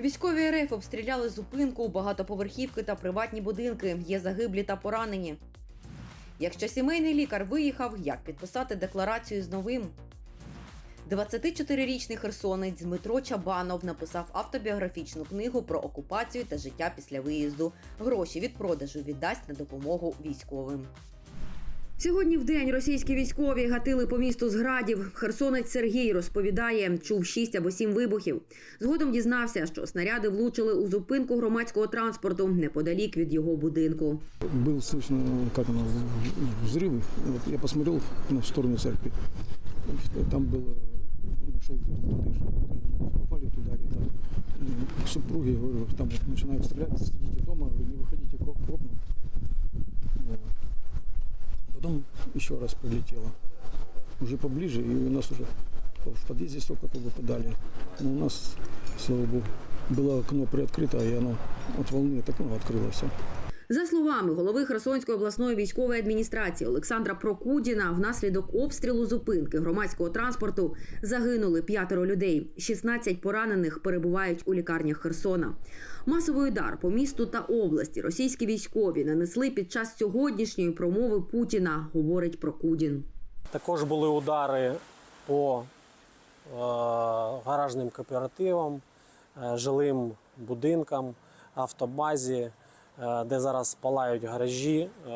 Військові РФ обстріляли зупинку, багатоповерхівки та приватні будинки. Є загиблі та поранені. Якщо сімейний лікар виїхав, як підписати декларацію з новим? 24-річний херсонець Дмитро Чабанов написав автобіографічну книгу про окупацію та життя після виїзду. Гроші від продажу віддасть на допомогу військовим. Сьогодні в день російські військові гатили по місту з градів. Херсонець Сергій розповідає, чув шість або сім вибухів. Згодом дізнався, що снаряди влучили у зупинку громадського транспорту неподалік від його будинку. Был слышно, как оно, взрывы. Вот я посмотрел на сторону церкви. Там было, ну, шел туда, попали туда где-то. М, К супруге, говорю, там вот начинают стрелять, сидите дома, вы Потом еще раз прилетело. Уже поближе, и у нас уже в подъезде стекла повыпадали. Но у нас, слава богу, было окно приоткрыто, и оно от волны это окно открылось. За словами голови Херсонської обласної військової адміністрації Олександра Прокудіна, внаслідок обстрілу зупинки громадського транспорту загинули п'ятеро людей. 16 поранених перебувають у лікарнях Херсона. Масовий удар по місту та області російські військові нанесли під час сьогоднішньої промови Путіна, говорить Прокудін. Також були удари по е, гаражним кооперативам, е, жилим будинкам, автобазі, де зараз палають гаражі, е,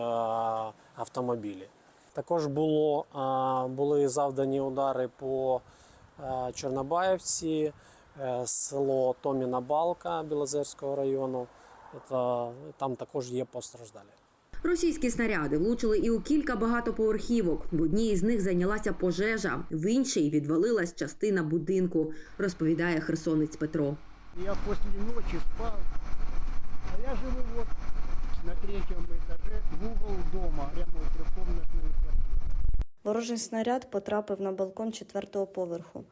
автомобілі. Також було, е, були завдані удари по е, Чорнобаївці, е, село Томіна Балка Білозерського району. Там також є постраждалі. Російські снаряди влучили і у кілька багатоповерхівок. В одній із них зайнялася пожежа, в іншій відвалилась частина будинку, розповідає херсонець Петро. Я после ночи спал, а я живу вот на третьем этаже, в угол дома, прямо в трехкомнатную квартиру. Ворожий снаряд потрапив на балкон четвертого поверху.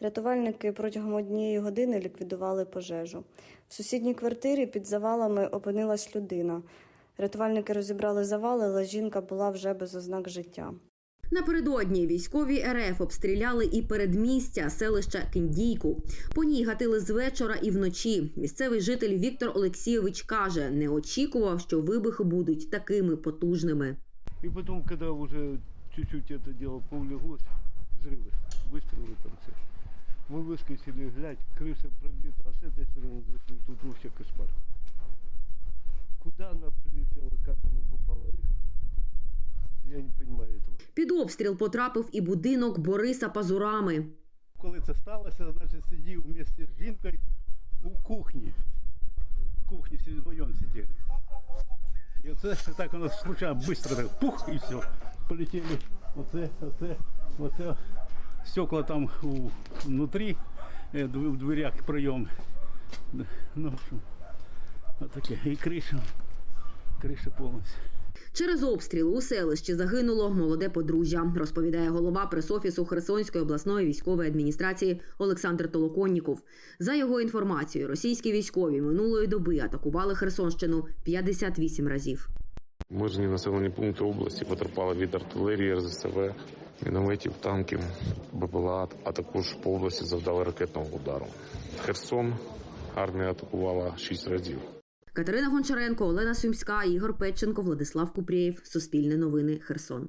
Рятувальники протягом однієї години ліквідували пожежу. В сусідній квартирі під завалами опинилась людина. Рятувальники розібрали завали, але жінка була вже без ознак життя. Напередодні військові РФ обстріляли і передмістя селища Кіндійку. По ній гатили з вечора і вночі. Місцевий житель Віктор Олексійович каже, не очікував, що вибухи будуть такими потужними. И потом, когда уже чуть-чуть это дело поулеглось, взрывы, выстрелы там все. Мы выскочили, глядь, крыша пробита, а с этой стороны зашли, тут вообще кошмар. Куда она прилетела, как она попала? Під обстріл потрапив і будинок Бориса Пазурами. Коли це сталося, значить сидів вместе з жінкою у кухні. В кухні всі вдвоєм сиділи. І оце так воно случайно, швидко так пух і все. Полетіли оце, оце, оце. Стекла там у, внутрі, е, в дверях прийом. Ну, отаке. І криша, криша повністю. Через обстріл у селищі загинуло молоде подружжя, розповідає голова пресофісу Херсонської обласної військової адміністрації Олександр Толоконніков. За його інформацією, російські військові минулої доби атакували Херсонщину 58 разів. Мирні населені пункти області потерпали від артилерії, РЗСВ, мінометів, танків, БПЛА, а також по області завдали ракетного удару. Херсон армія атакувала шість разів. Катерина Гончаренко, Олена Сумська, Ігор Петченко, Владислав Купрієв. Суспільне новини. Херсон.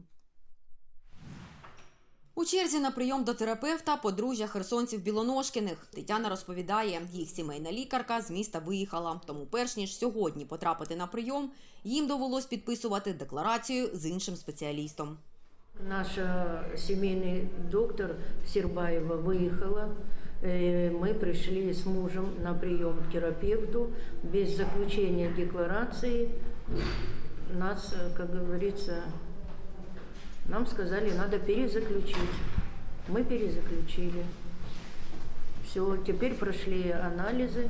У черзі на прийом до терапевта подружжя херсонців Білоножкіних. Тетяна розповідає, їх сімейна лікарка з міста виїхала. Тому, перш ніж сьогодні потрапити на прийом, їм довелось підписувати декларацію з іншим спеціалістом. Наша семейный доктор Сербаева выехала. Э, Мы пришли с мужем на прием к терапевту. Без заключения декларации нас, э, как говорится, нам сказали, надо перезаключить. Мы перезаключили. Все, теперь прошли анализы.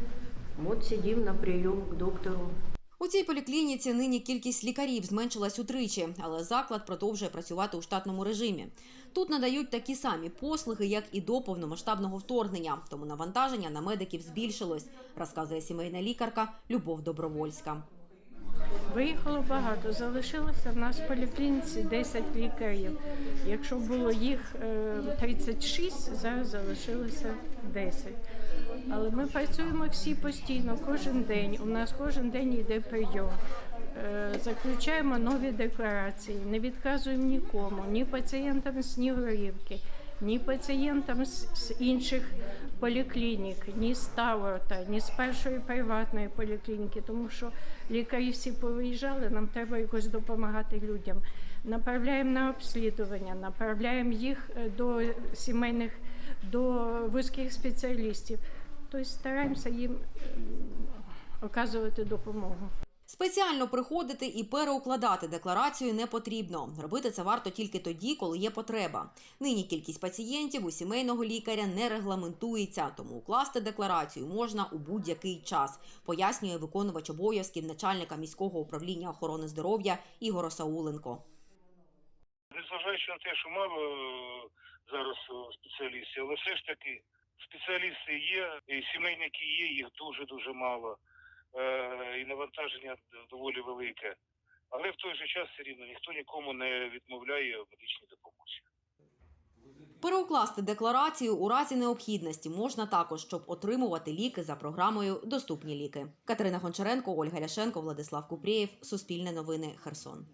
Вот сидим на прием к доктору. У цій поліклініці нині кількість лікарів зменшилась утричі, але заклад продовжує працювати у штатному режимі. Тут надають такі самі послуги, як і до повномасштабного вторгнення, тому навантаження на медиків збільшилось, розказує сімейна лікарка Любов Добровольська. Виїхало багато, залишилося в нас в поліклініці 10 лікарів. Якщо було їх е, 36, зараз залишилося 10. Але ми працюємо всі постійно, кожен день. У нас кожен день йде прийом. Е, Заключаємо нові декларації, не відказуємо нікому, ні пацієнтам з Снігурівки, ні пацієнтам з, інших поліклінік, ні з Таврота, ні з першої приватної поліклініки, тому що лікарі всі повиїжджали, нам треба якось допомагати людям. Направляємо на обслідування, направляємо їх е, до сімейних, до вузьких спеціалістів. Тобто стараємося їм оказувати допомогу. Спеціально приходити і переукладати декларацію не потрібно. Робити це варто тільки тоді, коли є потреба. Нині кількість пацієнтів у сімейного лікаря не регламентується, тому укласти декларацію можна у будь-який час, пояснює виконувач обов'язків начальника міського управління охорони здоров'я Ігор Осауленко. Незважаючи на те, що мало е, зараз е, спеціалістів, але все ж таки спеціалісти є, і сімейники є, їх дуже-дуже мало, е, і навантаження доволі велике. Але в той же час все рівно ніхто нікому не відмовляє в медичній допомозі. Переукласти декларацію у разі необхідності можна також, щоб отримувати ліки за програмою Доступні ліки. Катерина Гончаренко, Ольга Ляшенко, Владислав Купрієв. Суспільне новини. Херсон.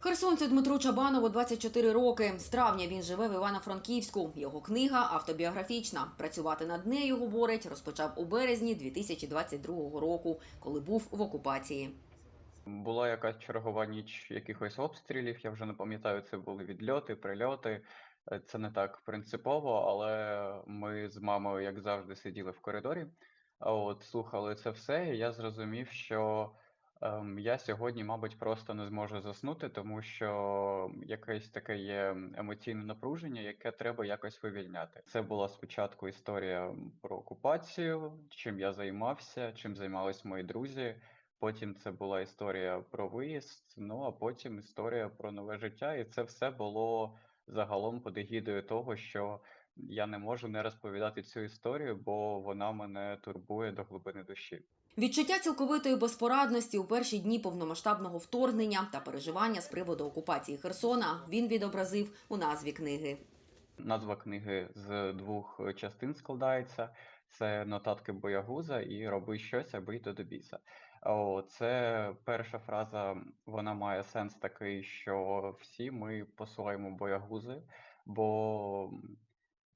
Херсонцю Дмитру Чабанову 24 роки. З травня він живе в Івано-Франківську. Його книга автобіографічна. Працювати над нею, говорить, розпочав у березні 2022 року, коли був в окупації. Була якась чергова ніч якихось обстрілів, я вже не пам'ятаю, це були відльоти, прильоти. Це не так принципово, але ми з мамою, як завжди, сиділи в коридорі, от слухали це все, і я зрозумів, що ем, я сьогодні, мабуть, просто не зможу заснути, тому що якесь таке є емоційне напруження, яке треба якось вивільняти. Це була спочатку історія про окупацію, чим я займався, чим займались мої друзі. Потім це була історія про виїзд, ну а потім історія про нове життя, і це все було загалом під егідою того, що я не можу не розповідати цю історію, бо вона мене турбує до глибини душі. Відчуття цілковитої безпорадності у перші дні повномасштабного вторгнення та переживання з приводу окупації Херсона він відобразив у назві книги. Назва книги з двох частин складається: це нотатки боягуза і роби щось, аби йти до біса. Це перша фраза, вона має сенс такий, що всі ми посилаємо боягузи, бо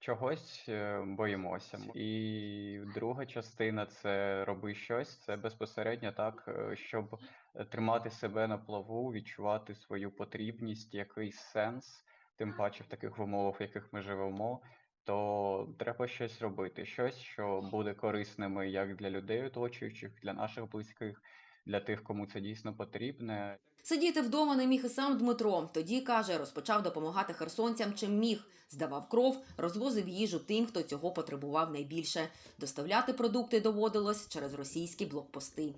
чогось е, боїмося. І друга частина це роби щось, це безпосередньо так, е, щоб е, тримати себе на плаву, відчувати свою потрібність, якийсь сенс, тим паче в таких умовах, в яких ми живемо. То треба щось робити, щось, що буде корисними як для людей оточуючих, для наших близьких, для тих, кому це дійсно потрібне. Сидіти вдома не міг і сам Дмитро. Тоді каже, розпочав допомагати херсонцям чим міг. Здавав кров, розвозив їжу тим, хто цього потребував найбільше. Доставляти продукти доводилось через російські блокпости.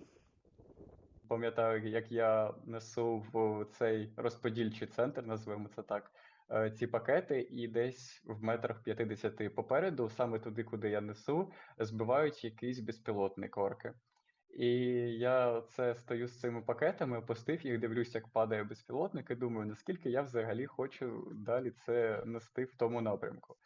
Пам'ятаю, як я несу в цей розподільчий центр, назвемо це так, е, ці пакети, і десь в метрах 50 попереду, саме туди, куди я несу, збивають якісь безпілотні корки. І я це стою з цими пакетами, опустив їх, дивлюсь, як падає безпілотник, і думаю, наскільки я взагалі хочу далі це нести в тому напрямку.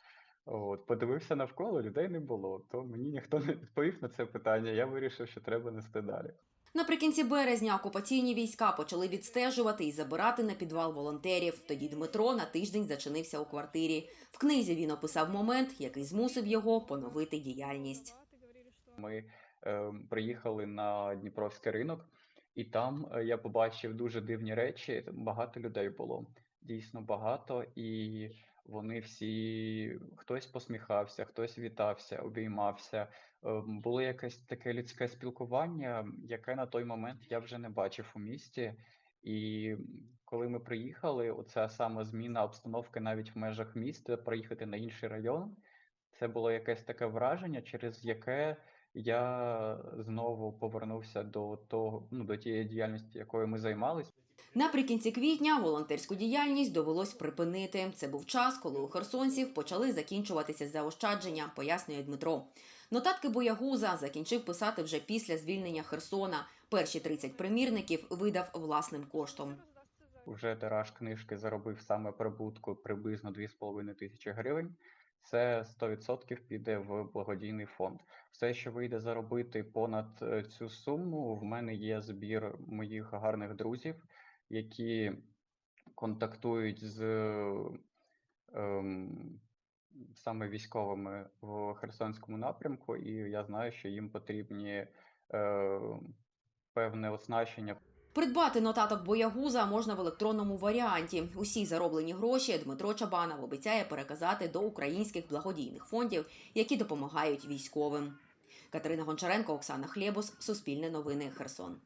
От, подивився навколо, людей не було, то мені ніхто не відповів на це питання. Я вирішив, що треба нести далі. Наприкінці березня окупаційні війська почали відстежувати і забирати на підвал волонтерів. Тоді Дмитро на тиждень зачинився у квартирі. В книзі він описав момент, який змусив його поновити діяльність. Ми приїхали на Дніпровський ринок, і там е, я побачив дуже дивні речі. Багато людей було, дійсно багато, і вони всі хтось посміхався, хтось вітався, обіймався. Е, було якесь таке людське спілкування, яке на той момент я вже не бачив у місті. І коли ми приїхали, оця саме зміна обстановки навіть в межах міста, приїхати на інший район, це було якесь таке враження, через яке я знову повернувся до того, ну до тієї діяльності, якою ми займалися. Наприкінці квітня волонтерську діяльність довелось припинити. Це був час, коли у херсонців почали закінчуватися заощадження, пояснює Дмитро. Нотатки боягуза закінчив писати вже після звільнення Херсона. Перші 30 примірників видав власним коштом. Вже тираж книжки заробив саме прибутку приблизно 2,5 тисячі гривень. Це 100% піде в благодійний фонд. Все, що вийде заробити понад е, цю суму, в мене є збір моїх гарних друзів, які контактують з ем, саме військовими в Херсонському напрямку, і я знаю, що їм потрібні е, певне оснащення Придбати нотаток боягуза можна в електронному варіанті. Усі зароблені гроші Дмитро Чабанов обіцяє переказати до українських благодійних фондів, які допомагають військовим. Катерина Гончаренко, Оксана Хлєбус, Суспільне новини, Херсон.